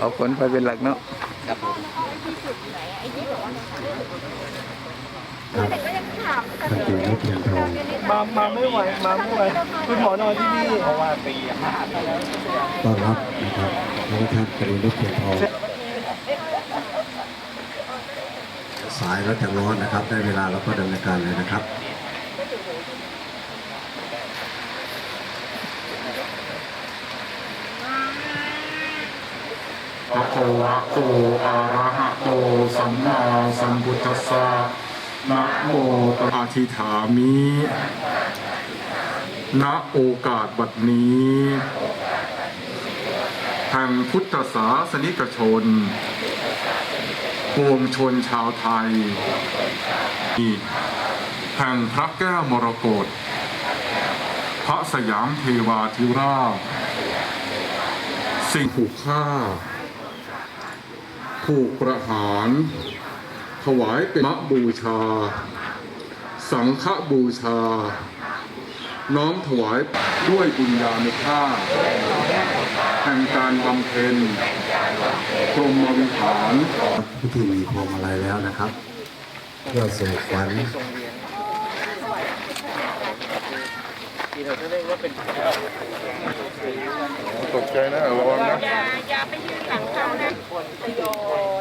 เอาขนควายเป็นหลักเนาะครับผมท่านตีนกเทียนทองมามาไม่ไหวมาไม่ไหวคุณหมอนอนที่นี่เพราะว่าปีห้าไปแล้วต้อนรับนะครับแล้วก็ท่านตีนกเทียนทองสายแล้วจะร้อนนะครับ ได้เวลาเราก็ดำเนินการเลยนะครับ ภะคะวะโตอะระหะโตสัมมาสัมพุทธัสสะนะโมตัสสะอธิฐามิณโอกาสบัดนี้แห่งพุทธศาสนิกชนปวงชนชาวไทยแห่งพระแก้วมรกตพระสยามเทวาธิราช สิ่งผูกฆ่า ถูกประหาร ถวายเป็นมะบูชา สังฆบูชา น้อมถวายด้วยบุญญาณภาพแห่งการบำเพ็ญพรหมวิหารพิธีมีพวงมาลัยแล้วนะครับ เพื่อสู่ขวัญที่เราจะเรียกว่าเป็นตกใจนะระวังนะ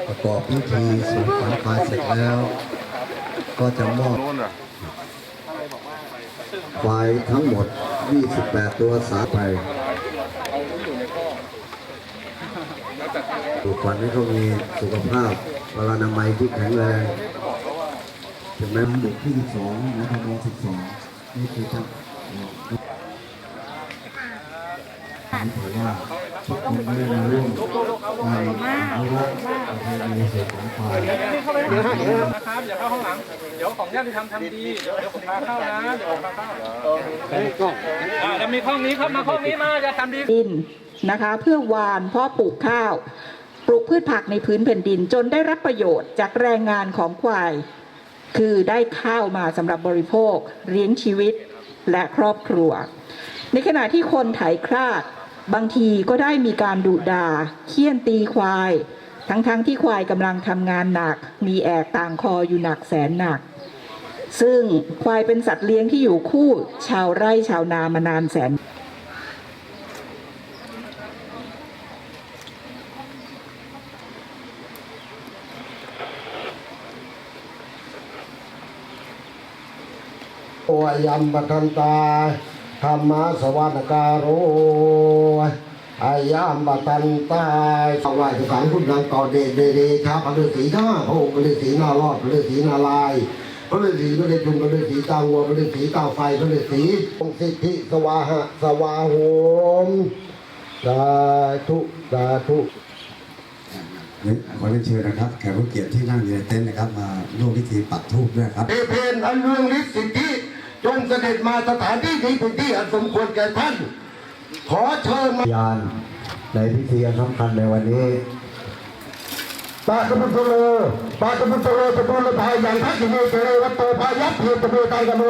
ประกอบพิธีสู่ขวัญควายเสร็จแล้ว ก็จะมอบควายทั้งหมด 28 ตัวสาไปสู่ขวัญให้เขามีสุขภาพพลานามัยที่แข็งแรงถึงแม้เด็กที่ 12 นะครับม 12 นี่คือท่านผมถือว่า ทุกคนได้มาร่วมในอนุรักษ์ประเพณีสืบของควายเข้าไปเดี๋ยวนะครับอย่าเข้าห้องหลัง เดี๋ยวของญาติธรรมทำดี เดี๋ยวเดี๋ยวผมพาเข้านะ เดี๋ยวผมพาเข้าอ่าแล้วมีห้องนี้ครับมาห้องนี้มาจะทำดีดินนะคะ เพื่อหวานเพาะปลูกข้าวปลูกพืชผักในพื้นแผ่นดินจนได้รับประโยชน์จากแรงงานของควาย คือได้ข้าวมาสำหรับบริโภคเลี้ยงชีวิตและครอบครัว ในขณะที่คนไถคราด บางทีก็ได้มีการดุดาเคี่ยนตีควาย ทั้งๆทที่ควายกำลังทำงานหนัก มีแอกต่างคออยู่หนักแสนหนัก ซึ่งควายเป็นสัตว์เลี้ยงที่อยู่คู่ชาวไร่ชาวนามานานแสนโอยัมปทันตาธรรมะสวรรการโร อายัมปทันตาสวัสดิสารคุณนางก่อเดชเดเดชาพระฤาษีห้าพระองค์พระฤาษีนารอดพระฤาษีนาลายณ์พระฤาษีพระฤาษีพระฤาษีตาวัวพระฤาษีตาไฟพระฤาษีองค์สิทธิสวาหะสวาโหมสาธุสาธุขอเรียนเชิญนะครับแขกผู้เกียรติที่นั่งอยู่ในเต็นท์นะครับ มาร่วมพิธีปักธูปด้วยครับเอเพนอันเรื่องฤทธิ์สิทธิจงเสด็จมาสถานที่นี้เป็นที่อันสมควรแก่ท่าน ขอเชิญมายานในพิธีอันสำคัญในวันนี้ปาตมุตโลปาตมุตโลตะโมลพายอย่างทักษิโมเจเรวัตโตพายัพเพตะโมตังกะโม